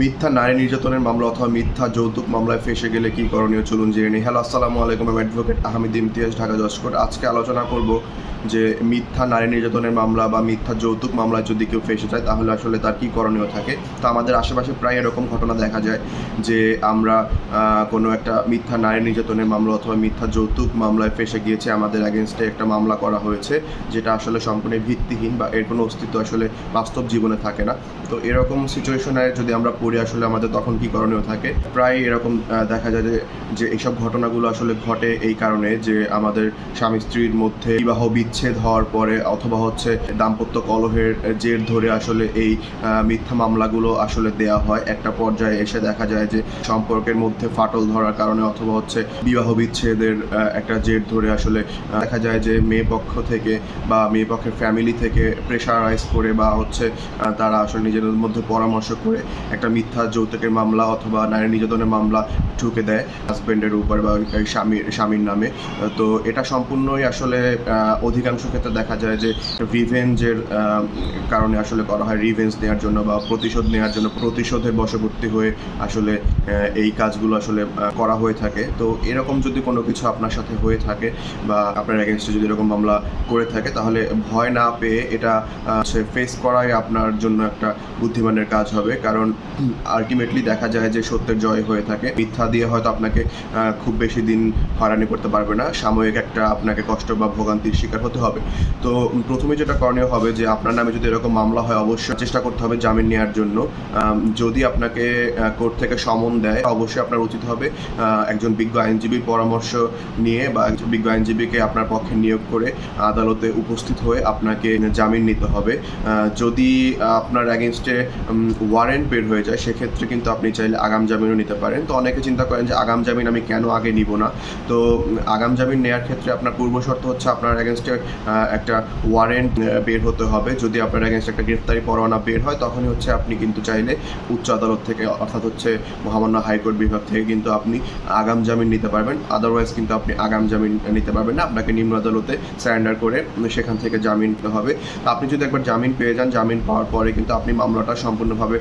মিথ্যা নারী নির্যাতনের মামলা অথবা মিথ্যা যৌতুক মামলায় ফেসে গেলে কি করণীয় চলুন জেনে নিই। হ্যালো, আসসালামু আলাইকুম, আমি অ্যাডভোকেট আহমেদ ইমতিয়াজ, ঢাকা জজ কোর্ট আজকে আলোচনা করব যে মিথ্যা নারী নির্যাতনের মামলা বা মিথ্যা যৌতুক মামলায় যদি কেউ ফেসে যায়, তাহলে আসলে তার কি করণীয় থাকে? তা আমাদের আশেপাশে প্রায় এরকম ঘটনা দেখা যায় যে আমরা কোনো একটা মিথ্যা নারী নির্যাতনের মামলা অথবা মিথ্যা যৌতুক মামলায় ফেসে গিয়েছে, আমাদের অ্যাগেনস্টে একটা মামলা করা হয়েছে, যেটা আসলে সম্পূর্ণ ভিত্তিহীন বা এর কোনো অস্তিত্ব আসলে বাস্তব জীবনে থাকে না। তো এরকম সিচুয়েশনে যদি আমরা পড়ি আসলে আমাদের তখন কি করণীয় থাকে। প্রায় এরকম দেখা যায় যে যে এইসব ঘটনাগুলো আসলে ঘটে এই কারণে যে আমাদের স্বামী স্ত্রীর মধ্যে বিবাহ বিচ্ছেদ হওয়ার পরে অথবা হচ্ছে দাম্পত্য কলহের জের ধরে আসলে এই মিথ্যা মামলাগুলো আসলে দেয়া হয়। একটা পর্যায়ে এসে দেখা যায় যে সম্পর্কের মধ্যে ফাটল ধরার কারণে অথবা হচ্ছে বিবাহ বিচ্ছেদের একটা জের ধরে আসলে দেখা যায় যে মেয়ে পক্ষ থেকে বা মেয়ে পক্ষের ফ্যামিলি থেকে প্রেশারাইজ করে বা হচ্ছে তারা আসলে নিজেদের মধ্যে পরামর্শ করে একটা মিথ্যা যৌতুকের মামলা অথবা নারী নির্যাতনের মামলা ঢুকে দেয় হাজব্যান্ডের উপর বা স্বামীর স্বামীর নামে। তো এটা সম্পূর্ণই আসলে অধিকাংশ ক্ষেত্রে দেখা যায় যে রিভেঞ্জের কারণে আসলে করা হয় রিভেঞ্জ নেওয়ার জন্য বা প্রতিশোধ নেওয়ার জন্য, প্রতিশোধের বশবর্তী হয়ে আসলে এই কাজগুলো আসলে করা হয়ে থাকে। তো এরকম যদি কোনো কিছু আপনার সাথে হয়ে থাকে বা আপনার এগেনস্টে যদি এরকম মামলা করে থাকে, তাহলে ভয় না পেয়ে এটা ফেস করাই আপনার জন্য একটা বুদ্ধিমানের কাজ হবে। কারণ আলটিমেটলি দেখা যায় যে সত্যের জয় হয়ে থাকে। মিথ্যা দিয়ে হয়তো আপনাকে খুব বেশি দিন হয়রানি করতে পারবে না। সাময়িক একটা আপনাকে কষ্ট বা ভোগান্তির শিকার হতে হবে। তো প্রথমে যেটা করণীয় হবে যে আপনার নামে যদি এরকম মামলা হয়, অবশ্যই চেষ্টা করতে হবে জামিন নেওয়ার জন্য। যদি আপনাকে কোর্ট থেকে সমন দেয়, অবশ্যই আপনার উচিত হবে একজন বিজ্ঞ আইনজীবীর পরামর্শ নিয়ে বা বিজ্ঞ আইনজীবীকে আপনার পক্ষে নিয়োগ করে আদালতে উপস্থিত হয়ে আপনাকে জামিন নিতে হবে। যদি আপনার অ্যাগেনস্টে ওয়ারেন্ট বের হয়ে যায় সেক্ষেত্রে কিন্তু আপনি চাইলে আগাম জামিনও নিতে পারেন। তো অনেকে চিন্তা করেন যে, আগাম জামিন আমি কেন আগে নিব না? তো আগাম জামিন নেওয়ার ক্ষেত্রে আপনার পূর্ব শর্ত হচ্ছে আপনার অ্যাগেনস্টে একটা ওয়ারেন্ট বের হতে হবে। যদি আপনার অ্যাগেনস্ট একটা গ্রেফতারি পরোয়ানা বের হয়, তখনই হচ্ছে আপনি কিন্তু চাইলে উচ্চ আদালত থেকে, অর্থাৎ হচ্ছে মহামান্য হাইকোর্ট বিভাগ থেকে কিন্তু আপনি আগাম জামিন নিতে পারবেন। আদারওয়াইজ কিন্তু আপনি আগাম জামিন নিতে পারবেন না। আপনাকে নিম্ন আদালতে স্যারেন্ডার করে সেখান থেকে জামিন নিতে হবে আপনি যদি একবার জামিন পেয়ে যান, জামিন পাওয়ার পরে কিন্তু আপনি মামলাটা সম্পূর্ণভাবে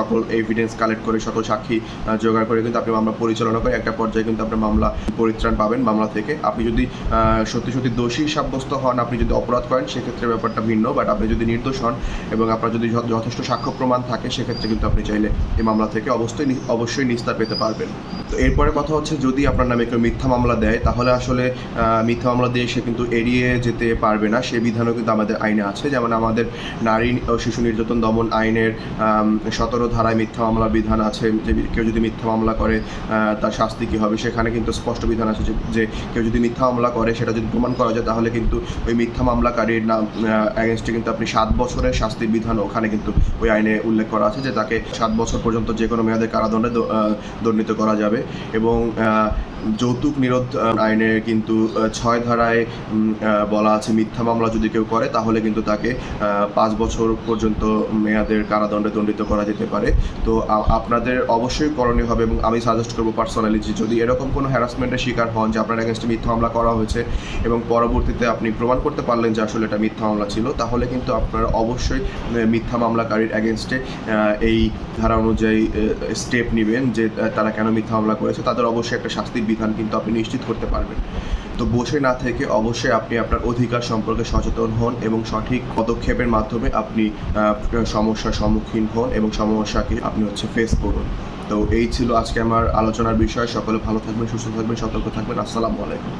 সকল এভিডেন্স কালেক্ট করে, সকল সাক্ষী জোগাড় করে কিন্তু আপনি মামলা পরিচালনা করে একটা পর্যায়ে কিন্তু আপনার মামলা পরিত্রাণ পাবেন মামলা থেকে। আপনি যদি সত্যি সত্যি দোষী সাব্যস্ত হন, আপনি যদি অপরাধ করেন, সেক্ষেত্রে ব্যাপারটা ভিন্ন। বাট আপনি যদি নির্দোষ হন এবং আপনার যদি যথেষ্ট সাক্ষ্য প্রমাণ থাকে, সেক্ষেত্রে কিন্তু আপনি চাইলে এই মামলা থেকে অবশ্যই অবশ্যই নিস্তার পেতে পারবেন। তো এরপরে কথা হচ্ছে, যদি আপনার নামে কেউ মিথ্যা মামলা দেয়, তাহলে আসলে মিথ্যা মামলা দিয়ে সে কিন্তু এড়িয়ে যেতে পারবে না। সে বিধানও কিন্তু আমাদের আইনে আছে। যেমন আমাদের নারী ও শিশু নির্যাতন দমন আইনের সতেরো ধারায় মিথ্যা মামলা বিধান আছে, যে কেউ যদি মিথ্যা মামলা করে তার শাস্তি কী হবে? সেখানে কিন্তু স্পষ্ট বিধান আছে যে- কেউ যদি মিথ্যা মামলা করে, সেটা যদি প্রমাণ করা যায়, তাহলে কিন্তু ওই মিথ্যা মামলাকারীর নাম অ্যাগেনস্টে কিন্তু আপনি সাত বছরের শাস্তির বিধান ওখানে কিন্তু ওই আইনে উল্লেখ করা আছে যে তাকে সাত বছর পর্যন্ত যে কোনো মেয়াদে কারাদণ্ডে দণ্ডিত করা যাবে এবং যৌতুক নিরোধ আইনে কিন্তু ছয় ধারায় বলা আছে মিথ্যা মামলা যদি কেউ করে, তাহলে কিন্তু তাকে পাঁচ বছর পর্যন্ত মেয়াদের কারাদণ্ডে দণ্ডিত করা যেতে পারে। তো আপনাদের অবশ্যই করণীয় হবে এবং আমি সাজেস্ট করব পার্সোনালি যে যদি এরকম কোনো হ্যারাসমেন্টের শিকার হন যে আপনার এগেনস্টে মিথ্যা হামলা করা হয়েছে এবং পরবর্তীতে আপনি প্রমাণ করতে পারলেন যে আসলে এটা মিথ্যা মামলা ছিল, তাহলে কিন্তু আপনারা অবশ্যই মিথ্যা মামলাকারীর এগেনস্টে এই ধারা অনুযায়ী স্টেপ নেবেন যে তারা কেন মিথ্যা মামলা করেছে, তাদের অবশ্যই একটা শাস্তির বিধান কিন্তু আপনি নিশ্চিত করতে পারবেন। তো বসে না থেকে অবশ্যই আপনি আপনার অধিকার সম্পর্কে সচেতন হন এবং সঠিক পদক্ষেপের মাধ্যমে আপনি সমস্যার সম্মুখীন হন এবং সমস্যাকে আপনি হচ্ছে ফেস করুন। তো এই ছিল আজকে আমার আলোচনার বিষয়। সকলে ভালো থাকবেন, সুস্থ থাকবেন, সতর্ক থাকবেন। আসসালামু আলাইকুম।